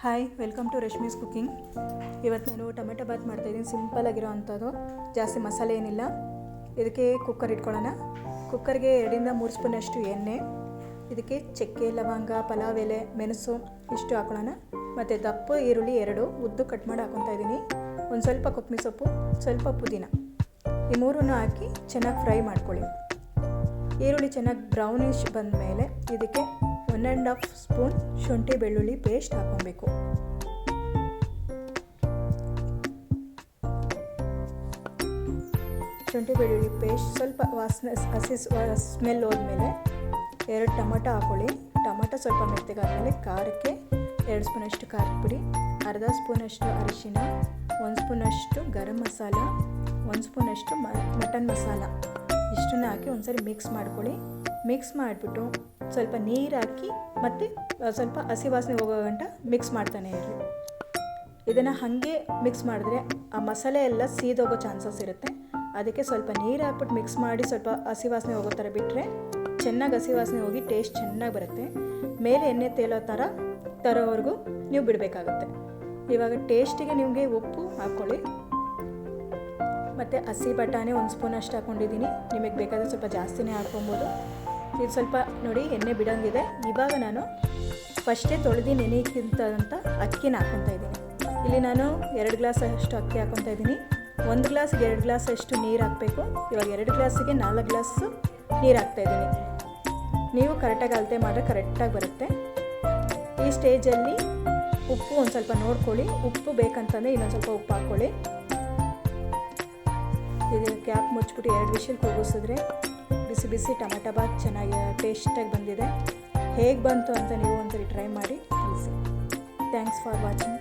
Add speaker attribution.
Speaker 1: Hi welcome to Rashmi's cooking ಇವತ್ತು ನಾನು tomato Baat ಮಾಡ್ತಾಯಿದ್ದೀನಿ ಸಿಂಪಲ್ ಆಗಿರೋ ಅಂಥದ್ದು. ಜಾಸ್ತಿ ಮಸಾಲೆ ಏನಿಲ್ಲ. ಇದಕ್ಕೆ ಕುಕ್ಕರ್ ಇಟ್ಕೊಳ್ಳೋಣ. ಕುಕ್ಕರ್ಗೆ ಎರಡರಿಂದ ಮೂರು ಸ್ಪೂನಷ್ಟು ಎಣ್ಣೆ. ಇದಕ್ಕೆ ಚಕ್ಕೆ, ಲವಂಗ, ಪಲಾವ್, ಎಲೆ, ಮೆಣಸು ಇಷ್ಟು ಹಾಕೊಳ್ಳೋಣ. ಮತ್ತು ದಪ್ಪ ಈರುಳ್ಳಿ ಎರಡು, ಉದ್ದು ಕಟ್ ಮಾಡಿ ಹಾಕೊತಾ ಇದ್ದೀನಿ. ಒಂದು ಸ್ವಲ್ಪ ಕೊತ್ತಂಬರಿ ಸೊಪ್ಪು, ಸ್ವಲ್ಪ ಪುದೀನ. ಈ ಮೂರನ್ನು ಹಾಕಿ ಚೆನ್ನಾಗಿ ಫ್ರೈ ಮಾಡ್ಕೊಳ್ಳಿ. ಈರುಳ್ಳಿ ಚೆನ್ನಾಗಿ ಬ್ರೌನಿಶ್ ಬಂದ ಮೇಲೆ ಇದಕ್ಕೆ ಒನ್ ಆ್ಯಂಡ್ ಹಾಫ್ ಸ್ಪೂನ್ ಶುಂಠಿ ಬೆಳ್ಳುಳ್ಳಿ ಪೇಸ್ಟ್ ಹಾಕೊಬೇಕು ಶುಂಠಿ ಬೆಳ್ಳುಳ್ಳಿ ಪೇಸ್ಟ್ ಸ್ವಲ್ಪ ವಾಸನೆ, ಹಸಿ ಸ್ಮೆಲ್ ಹೋದ್ಮೇಲೆ ಎರಡು ಟೊಮೊಟೊ ಹಾಕೊಳ್ಳಿ. ಟೊಮೊಟೊ ಸ್ವಲ್ಪ ಮೆತ್ತಗಾದ್ಮೇಲೆ ಖಾರಕ್ಕೆ ಎರಡು ಸ್ಪೂನಷ್ಟು ಖಾರದ ಪುಡಿ ಅರ್ಧ ಸ್ಪೂನಷ್ಟು ಅರಿಶಿನ, ಒಂದು ಸ್ಪೂನಷ್ಟು ಗರಂ ಮಸಾಲ, ಒಂದು ಸ್ಪೂನಷ್ಟು ಮಟನ್ ಮಸಾಲ. ಇಷ್ಟನ್ನು ಹಾಕಿ ಒಂದ್ಸರಿ ಮಿಕ್ಸ್ ಮಾಡ್ಕೊಳ್ಳಿ. ಮಿಕ್ಸ್ ಮಾಡಿಬಿಟ್ಟು ಸ್ವಲ್ಪ ನೀರು ಹಾಕಿ ಮತ್ತು ಸ್ವಲ್ಪ ಹಸಿ ವಾಸನೆ ಹೋಗೋ ಗಂಟ ಮಿಕ್ಸ್ ಮಾಡ್ತಾನೆ ಇರಲಿ. ಇದನ್ನು ಹಾಗೆ ಮಿಕ್ಸ್ ಮಾಡಿದ್ರೆ ಆ ಮಸಾಲೆ ಎಲ್ಲ ಸೀದೋಗೋ ಚಾನ್ಸಸ್ ಇರುತ್ತೆ. ಅದಕ್ಕೆ ಸ್ವಲ್ಪ ನೀರು ಹಾಕ್ಬಿಟ್ಟು ಮಿಕ್ಸ್ ಮಾಡಿ ಸ್ವಲ್ಪ ಹಸಿ ವಾಸನೆ ಹೋಗೋ ಥರ ಬಿಟ್ಟರೆ ಚೆನ್ನಾಗಿ ಹಸಿ ವಾಸನೆ ಹೋಗಿ ಟೇಸ್ಟ್ ಚೆನ್ನಾಗಿ ಬರುತ್ತೆ. ಮೇಲೆ ಎಣ್ಣೆ ತೇಲೋ ಥರ ತರೋವರೆಗೂ ನೀವು ಬಿಡಬೇಕಾಗುತ್ತೆ. ಇವಾಗ ಟೇಸ್ಟಿಗೆ ನಿಮಗೆ ಉಪ್ಪು ಹಾಕ್ಕೊಳ್ಳಿ. ಮತ್ತು ಹಸಿ ಬಟಾಣಿ ಒಂದು ಸ್ಪೂನ್ ಅಷ್ಟು ಹಾಕ್ಕೊಂಡಿದ್ದೀನಿ ನಿಮಗೆ ಬೇಕಾದರೆ ಸ್ವಲ್ಪ ಜಾಸ್ತಿನೇ ಹಾಕ್ಕೊಬೋದು. ಇದು ಸ್ವಲ್ಪ ನೋಡಿ ಎಣ್ಣೆ ಬಿಡೋಂಗಿದೆ. ಇವಾಗ ನಾನು ಫಸ್ಟೇ ತೊಳೆದು ನೆನೆಕ್ಕಿಂತಂತ ಅಕ್ಕಿನ ಹಾಕ್ಕೊತಾ ಇದ್ದೀನಿ. ಇಲ್ಲಿ ನಾನು ಎರಡು ಗ್ಲಾಸ್ ಅಷ್ಟು ಅಕ್ಕಿ ಹಾಕ್ಕೊತಾ ಇದ್ದೀನಿ. ಒಂದು ಗ್ಲಾಸ್ಗೆ ಎರಡು ಗ್ಲಾಸ್ ಅಷ್ಟು ನೀರು ಹಾಕಬೇಕು. ಇವಾಗ ಎರಡು ಗ್ಲಾಸಿಗೆ ನಾಲ್ಕು ಗ್ಲಾಸು ನೀರು ಹಾಕ್ತಾಯಿದ್ದೀನಿ ನೀವು ಕರೆಕ್ಟಾಗಿ ಅಳತೆ ಮಾಡಿದ್ರೆ ಕರೆಕ್ಟಾಗಿ ಬರುತ್ತೆ. ಈ ಸ್ಟೇಜಲ್ಲಿ ಉಪ್ಪು ಒಂದು ಸ್ವಲ್ಪ ನೋಡ್ಕೊಳ್ಳಿ. ಉಪ್ಪು ಬೇಕಂತಂದರೆ ಇನ್ನೊಂದು ಸ್ವಲ್ಪ ಉಪ್ಪು ಹಾಕ್ಕೊಳ್ಳಿ. ಇದು ಕ್ಯಾಪ್ ಮುಚ್ಚಿಬಿಟ್ಟು ಎರಡು ವಿಷಲ್ ಕೂಗಿಸಿದ್ರೆ ಬಿಸಿ ಬಿಸಿ ಟೊಮೆಟೊ ಬಾತ್ ಚೆನ್ನಾಗಿ ಟೇಸ್ಟಾಗಿ ಬಂದಿದೆ. ಹೇಗೆ ಬಂತು ಅಂತ ನೀವು ಒಂದ್ಸರಿ ಟ್ರೈ ಮಾಡಿ ತಿಳಿಸಿ. Thanks for watching